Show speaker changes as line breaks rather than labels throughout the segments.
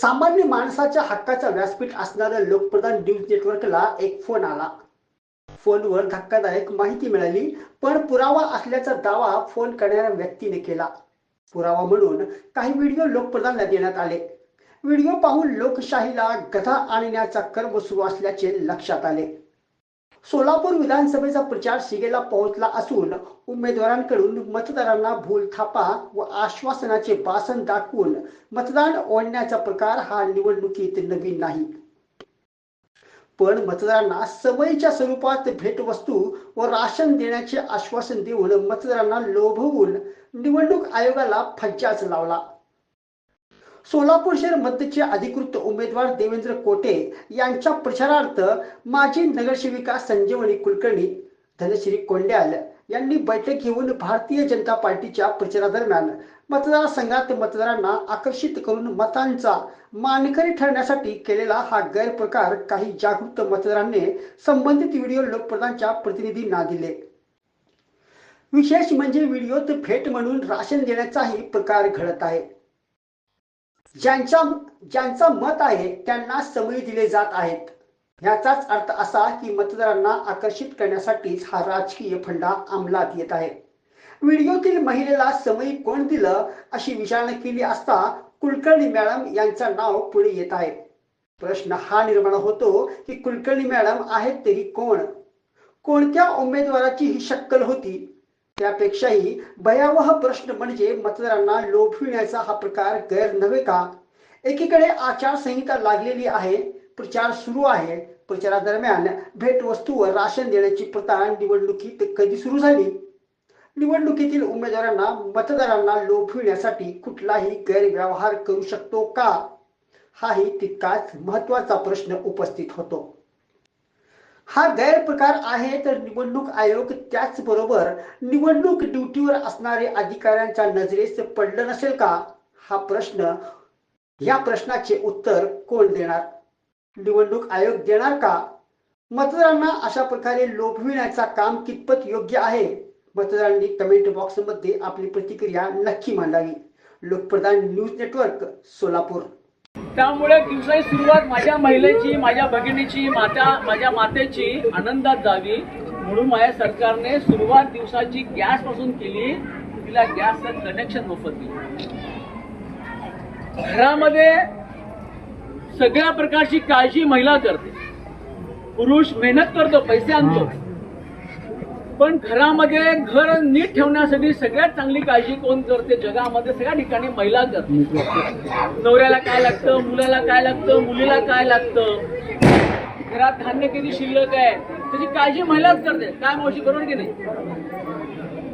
सामान्य माणसाच्या हक्काचा व्यासपीठ असणाऱ्या लोकप्रधान न्यूज नेटवर्कला एक फोन आला. फोनवर धक्कादायक माहिती मिळाली पण पुरावा असल्याचा दावा फोन करणाऱ्या व्यक्तीने केला. पुरावा म्हणून काही व्हिडिओ लोकप्रधानला देण्यात आले. व्हिडिओ पाहून लोकशाहीला गधा आणण्याचा कर्म सुरू असल्याचे लक्षात आले. सोलापूर विधानसभेचा प्रचार शिगेला पोहोचला असून उमेदवारांकडून मतदारांना भूलथापा व आश्वासनाचे बासन दाखवून मतदान ओढण्याचा प्रकार हा निवडणुकीत नवीन नाही. पण मतदारांना समयीच्या स्वरूपात भेटवस्तू व राशन देण्याचे आश्वासन देऊन मतदारांना लोभवून निवडणूक आयोगाला फज्जाच लावला. सोलापूर शहर मध्यचे अधिकृत उमेदवार देवेंद्र कोटे यांच्या प्रचारार्थ माजी नगरसेविका संजीवनी कुलकर्णी धनश्री कोंड्याल यांनी बैठक घेऊन भारतीय जनता पार्टीच्या प्रचारादरम्यान मतदारसंघात मतदारांना आकर्षित करून मतांचा मानकरी ठरण्यासाठी केलेला हा गैरप्रकार काही जागृत मतदारांनी संबंधित व्हिडिओ लोकप्रधानच्या प्रतिनिधींना दिले. विशेष म्हणजे व्हिडिओत भेट म्हणून राशन देण्याचाही प्रकार घडत आहे. ज्यांच्या ज्यांचा मत आहे त्यांना समय दिले जात आहेत. याचाच अर्थ असा की मतदारांना आकर्षित करण्यासाठीच हा राजकीय फंडा अंमलात येत आहे. व्हिडिओतील महिलेला समय कोण दिलं अशी विचारणा केली असता कुलकर्णी मॅडम यांचं नाव पुढे येत आहे. प्रश्न हा निर्माण होतो की कुलकर्णी मॅडम आहेत तरी कोण? कोणत्या उमेदवाराची ही शक्कल होती? त्यापेक्षाही भयावह प्रश्न म्हणजे मतदारांना लोभविण्याचा हा प्रकार गैर नव्हे का? एकीकडे आचारसंहिता लागलेली आहे प्रचार सुरू आहे. प्रचारादरम्यान भेटवस्तूवर राशन देण्याची प्रथा निवडणुकीत कधी सुरू झाली? निवडणुकीतील उमेदवारांना मतदारांना लोभविण्यासाठी कुठलाही गैरव्यवहार करू शकतो का? हाही तितकाच महत्त्वाचा प्रश्न उपस्थित होतो. हा गैरप्रकार आहे तर निवडणूक आयोग त्याचबरोबर निवडणूक ड्युटीवर असणारे अधिकाऱ्यांच्या नजरेस पडलं नसेल का? हा प्रश्न या प्रश्नाचे उत्तर कोण देणार? निवडणूक आयोग देणार का? मतदारांना अशा प्रकारे लोभविण्याचा काम कितपत योग्य आहे? मतदारांनी कमेंट बॉक्समध्ये आपली प्रतिक्रिया नक्की मांडावी. Lokpradhan news network Solapur.
त्यामुळे दिवसाची सुरुवात माझ्या महिलेची माझ्या भगिनीची माता माझ्या मातेची आनंदात जावी. म्हणून माझ्या सरकारने सुरुवात दिवसाची गॅसपासून केली. तिला गॅसचं कनेक्शन मोफत दिलं. घरामध्ये सगळ्या प्रकारची काळजी महिला करते. पुरुष मेहनत करतो पैसे आणतो. पण घरामध्ये घर नीट ठेवण्यासाठी सगळ्यात चांगली काळजी कोण करते? जगामध्ये सगळ्या ठिकाणी महिला करते. नवऱ्याला काय लागतं? मुलाला काय लागतं? मुलीला काय लागतं? घरात धान्य किती शिल्लक आहे? त्याची काळजी महिलाच करते. काय मावशी बरोबर की नाही?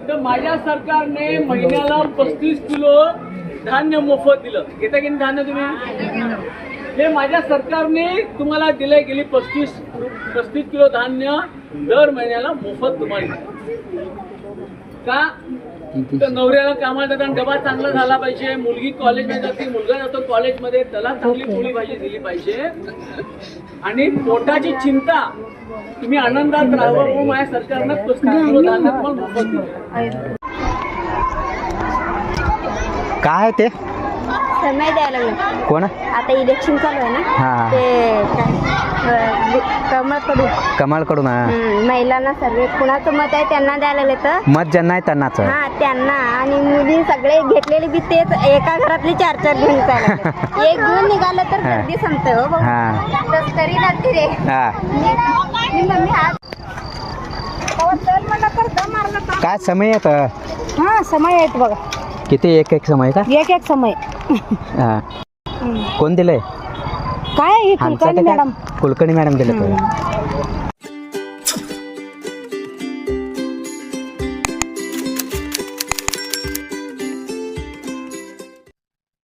तर माझ्या सरकारने महिन्याला पस्तीस किलो धान्य मोफत दिलं. घेता की नाही धान्य तुम्ही? हे माझ्या सरकारने तुम्हाला दिले गेली पस्तीस पस्तीस किलो धान्य दर महिन्याला मोफत तुम्हाला. का? तर नवऱ्याला कामाला जाताना डबा चांगला झाला पाहिजे. मुलगी कॉलेजमध्ये जाते मुलगा जातो कॉलेजमध्ये त्याला चांगली पोळी भाजी दिली पाहिजे. आणि पोटाची चिंता तुम्ही आनंदात राहावं म्हणून माझ्या सरकारनं पस्तीस किलो धान्य पण मोफत दिलं.
काय ते?
समय द्यायला लागलं.
कोण?
आता इलेक्शन चालू आहे ना
हा.
ते कमळ कडू
कमालकडून हा.
महिलांना सर्व कुणाचं मत आहे त्यांना द्यायला लागले तर.
मत ज्यांना आहे त्यांनाच.
हा त्यांना. आणि मुली सगळे घेतलेले बी तेच एका घरातले चार चार घेऊन चालले एक घेऊन निघालं तर. गर्दी संपते हो तस्करी लागते रे. मी मम्मी आज तर?
काय समय येत?
हा समय आहेत बघा.
किती एक एक समय का?
एक एक समय.
हा. कोण दिलंय?
काय
इथे काय? कुलकर्णी मॅडम दिले